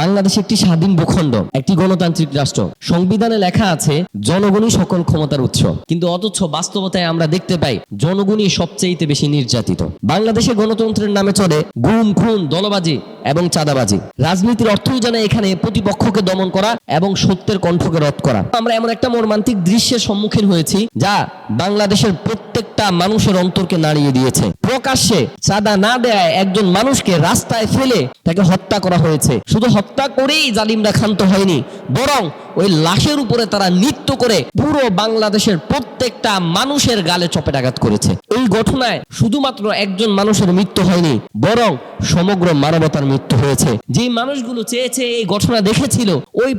বাংলাদেশ একটি স্বাধীন ভূখণ্ড, একটি গণতান্ত্রিক রাষ্ট্র। সংবিধানে লেখা আছে, জনগণই সকল ক্ষমতার উৎস। কিন্তু অথচ বাস্তবতায় আমরা দেখতে পাই, জনগণই সবচেয়ে বেশি নির্যাতিত। বাংলাদেশে গণতন্ত্রের নামে চলে গুম, খুন, দলবাজি এবং চাঁদাবাজি। রাজনীতির অর্থই জানে এখানে প্রতিপক্ষকে দমন করা এবং সত্যের কণ্ঠকে রদ করা। আমরা এমন একটা মর্মান্তিক দৃশ্যের সম্মুখীন হয়েছি, যা বাংলাদেশের প্রত্যেকটা মানুষের অন্তরকে নাড়িয়ে দিয়েছে। প্রকাশ্যে চাঁদা না দেয় একজন মানুষকে রাস্তায় ফেলে তাকে হত্যা করা হয়েছে। শুধু হত্যা করেই জালিমরা ক্ষান্ত হয়নি, বরং ওই লাশের উপরে তারা নৃত্য করে পুরো বাংলাদেশের প্রত্যেকটা মানুষের গালে চপেটাঘাত করেছে। এই ঘটনায় শুধুমাত্র একজন মানুষের মৃত্যু হয়নি, বরং সমগ্র মানবতার মৃত্যু হয়েছে। যে মানুষগুলো চেয়েছে এই ঘটনা দেখেছিল, ওই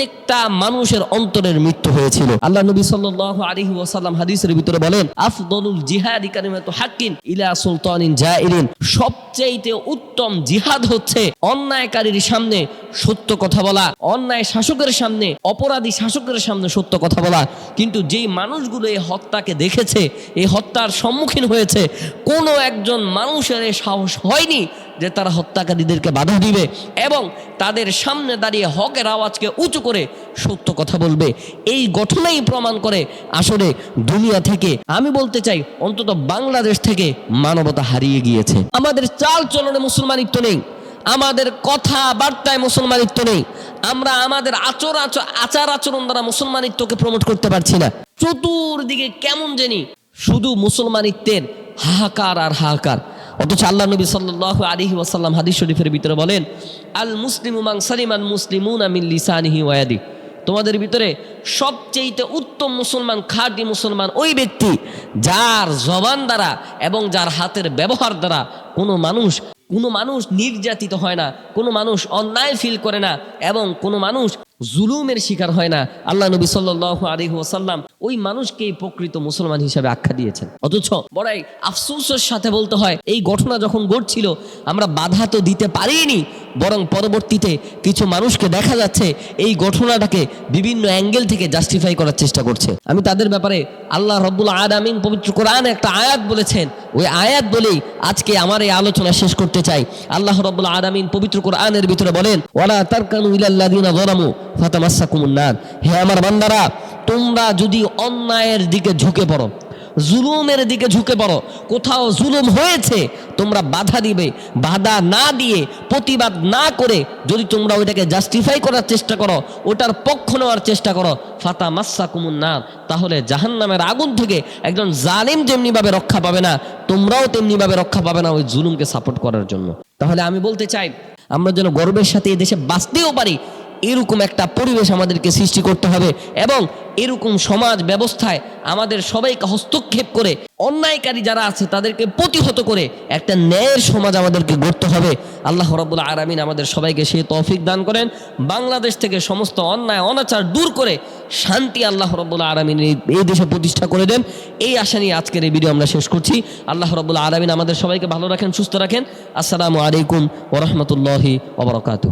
প্রত্যেকটা মানুষের অন্তরের মৃত্যু হয়েছিল। আল্লাহ নবী সাল্লাল্লাহু আলাইহি ওয়াসাল্লাম হাদিসের ভিতরে বলেন, আফদলুল জিহাদি কালিমাতু হাক্কিন ইলা সুলতানিন জাইরিন। সবচেয়ে উত্তম জিহাদ হচ্ছে অন্যায়কারীর সামনে সত্য কথা বলা, অন্যায় শাসকের সামনে, অপরাধী শাসকের সামনে সত্য কথা বলা। কিন্তু যেই মানুষগুলো এই হত্যাকে দেখেছে, এই হত্যার সম্মুখীন হয়েছে, কোনো একজন মানুষের সাহস হয়নি যে তারা হত্যাকারীদেরকে বাধা দিবে এবং তাদের সামনে দাঁড়িয়ে হকের আওয়াজকে উঁচু করে সত্য কথা বলবে। এই ঘটনাই প্রমাণ করে আসলে দুনিয়া থেকে, আমি বলতে চাই, অন্তত বাংলাদেশ থেকে মানবতা হারিয়ে গিয়েছে। আমাদের চাল চলনে মুসলমানিত্ব নেই, আমাদের কথা বার্তায় মুসলমানিত্ব নেই, আমরা আমাদের আচর আচ- আচার আচরণ দ্বারা মুসলমানিত্বকে প্রমোট করতে পারছি না। চতুর্দিকে কেমন জানি শুধু মুসলমানিত্বের হাহাকার আর হাহাকার। অথচ আল্লাহ নবী সাল্লাহ আলিহি ওয়াসাল্লাম হাদিস শরীফের ভিতরে বলেন, আল মুসলিম উমাং সালিমান মুসলিমুন আমিন লিসানিহি ওয়াদি তোমাদের ভিতরে সবচেয়ে উত্তম মুসলমান, খাঁটি মুসলমান ওই ব্যক্তি যার জবান দ্বারা এবং যার হাতের ব্যবহার দ্বারা কোনো মানুষ কোনো মানুষ নির্যাতিত হয় না, কোনো মানুষ অন্যায় ফিল করে না এবং কোনো মানুষ জুলুমের শিকার হয় না। আল্লাহ নবী সাল্লাহ আলহি ওসাল্লাম ওই মানুষকেই প্রকৃত মুসলমান হিসাবে আখ্যা দিয়েছেন। অথচ বড়াই আফসোসের সাথে বলতে হয়, এই ঘটনা যখন ঘটছিল, আমরা বাধা তো দিতে পারিনি বরং পরবর্তীতে কিছু মানুষকে দেখা যাচ্ছে এই ঘটনাটাকে বিভিন্ন অ্যাঙ্গেল থেকে জাস্টিফাই করার চেষ্টা করছে। আমি তাদের ব্যাপারে আল্লাহ রব্বুল আদামিন পবিত্র কোরআন একটা আয়াত বলেছেন। ওই আয়াত বলেই আজকে আমার এই আলোচনা শেষ করতে চাই। আল্লাহ রব্বুল আদামিন পবিত্র কোরআনের ভিতরে বলেন, ওয়ালা তারকানু ইলাল্লাযিনা যালামু ফাতামাসসাকুমুন নার। হে আমার বান্দারা, তোমরা যদি অন্যায়ের দিকে ঝুঁকে পড়ো জুলুমের দিকে ঝুঁকে পড়ো। কোথাও জুলুম হয়েছে, তোমরা বাধা দিবে। বাধা না দিয়ে প্রতিবাদ না করে যদি তোমরা ওইটাকে জাস্টিফাই করার চেষ্টা করো, ওটার পক্ষ নেওয়ার চেষ্টা করো, ফাতা মাসা কুমুন না তাহলে জাহান্নামের আগুন থেকে একজন জালিম যেমনিভাবে রক্ষা পাবে না, তোমরাও তেমনিভাবে রক্ষা পাবে না ওই জুলুমকে সাপোর্ট করার জন্য। তাহলে আমি বলতে চাই, আমরা যেন গর্বের সাথে এই দেশে বাঁচতেও পারি এরকম একটা পরিবেশ আমাদেরকে সৃষ্টি করতে হবে এবং এরকম সমাজ ব্যবস্থায় আমাদের সবাইকে হস্তক্ষেপ করে অন্যায়কারী যারা আছে তাদেরকে প্রতিহত করে একটা ন্যায়ের সমাজ আমাদেরকে গড়তে হবে। আল্লাহ রব্বুল আরামিন আমাদের সবাইকে সে তৌফিক দান করেন। বাংলাদেশ থেকে সমস্ত অন্যায়, অনাচার দূর করে শান্তি আল্লাহ রব্বুল আরামিন এই- দেশে প্রতিষ্ঠা করে দেন। এই আশা নিয়ে আজকের এই ভিডিও আমরা শেষ করছি। আল্লাহ রব্বুল আরামিন আমাদের সবাইকে ভালো রাখেন, সুস্থ রাখেন। আসসালামু আলাইকুম ওরহমতুল্লাহি ওবরাকাতু